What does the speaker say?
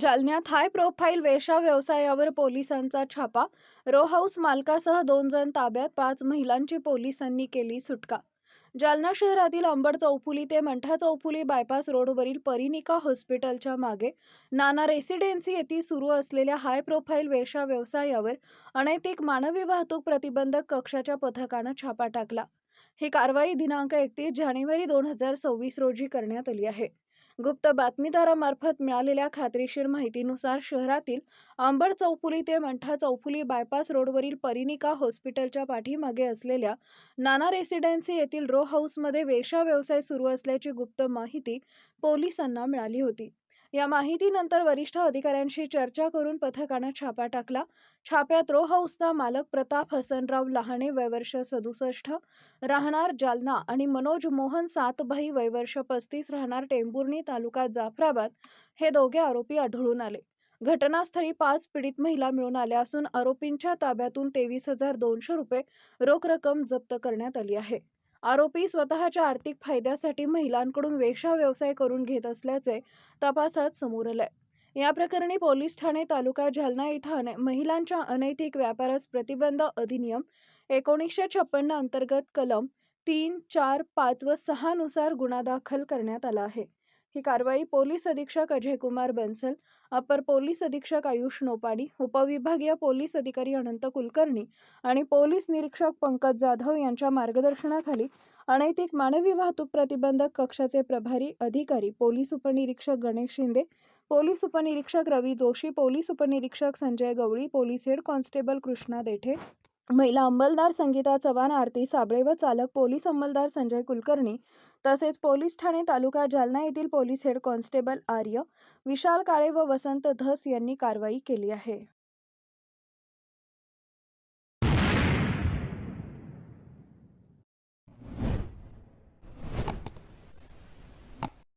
जालन्यात high profile वेशा व्यवसायावर पोलिसांचा छापा. रो हाऊस मालकासह दोन जण ताब्यात पाच महिलांची पोलिसांनी केली सुटका. जालना शहरातील अंबड चौफुली ते मंठा चौफुली बायपास रोडवरील परिनिका हॉस्पिटलच्या मागे नाना रेसिडेन्सी येथे सुरू असलेल्या हाय प्रोफाईल वेशा व्यवसायावर अनैतिक मानवी वाहतूक प्रतिबंधक कक्षाच्या पथकानं छापा टाकला. ही कारवाई दिनांक एकतीस जानेवारी दोन हजार सव्वीस रोजी करण्यात आली आहे. गुप्त बातमीदारामार्फत मिळालेल्या खात्रीशीर माहितीनुसार शहरातील आंबड चौफुली ते मंठा चौफुली बायपास रोडवरील परिनिका हॉस्पिटलच्या पाठीमागे असलेल्या नाना रेसिडेन्सी येथील रो हाऊसमध्ये वेशा व्यवसाय सुरू असल्याची गुप्त माहिती पोलिसांना मिळाली होती. या माहितीनंतर वरिष्ठ अधिकाऱ्यांशी चर्चा करून पथकानं छापा टाकला. छाप्यात रो हाऊसचा मालक प्रताप हसनराव लहाणे वयवर्ष सदुसष्ट राहणार जालना आणि मनोज मोहन सातभाई वयवर्ष पस्तीस राहणार टेंभुर्णी तालुका जाफराबाद हे दोघे आरोपी आढळून आले. घटनास्थळी पाच पीडित महिला मिळून आल्या असून आरोपींच्या ताब्यातून तेवीस हजार दोनशे रुपये रोख रक्कम जप्त करण्यात आली आहे. आरोपी स्वतःच्या आर्थिक फायद्यासाठी महिलांकडून वेश्या व्यवसाय करून घेत असल्याचे तपासात समोर आले या प्रकरणी पोलीस ठाणे तालुका जालना इथं महिलांच्या अनैतिक व्यापारास प्रतिबंध अधिनियम एकोणीसशे छप्पन्न अंतर्गत कलम तीन चार पाच व सहा नुसार गुन्हा दाखल करण्यात आला आहे. ही कारवाई पोलीस अधीक्षक अजय कुमार बन्सल अपर पोलीस अधीक्षक आयुष नोपाडी उपविभागीय पोलीस अधिकारी अनंत कुलकर्णी आणि पोलीस निरीक्षक पंकज जाधव यांच्या मार्गदर्शनाखाली अनैतिक मानवी वाहतूक प्रतिबंधक कक्षाचे प्रभारी अधिकारी पोलीस उपनिरीक्षक गणेश शिंदे पोलीस उपनिरीक्षक रवी जोशी पोलीस उपनिरीक्षक Sanjay Gawali police head constable Krishna Dethe महिला अंमलदार संगीता चव्हाण आरती साबळे व चालक पोलीस अंमलदार संजय कुलकर्णी तसेच पोलीस ठाणे तालुका जालना येथील police head constable Arya Vishal Kale व वसंत धस यांनी कारवाई केली आहे.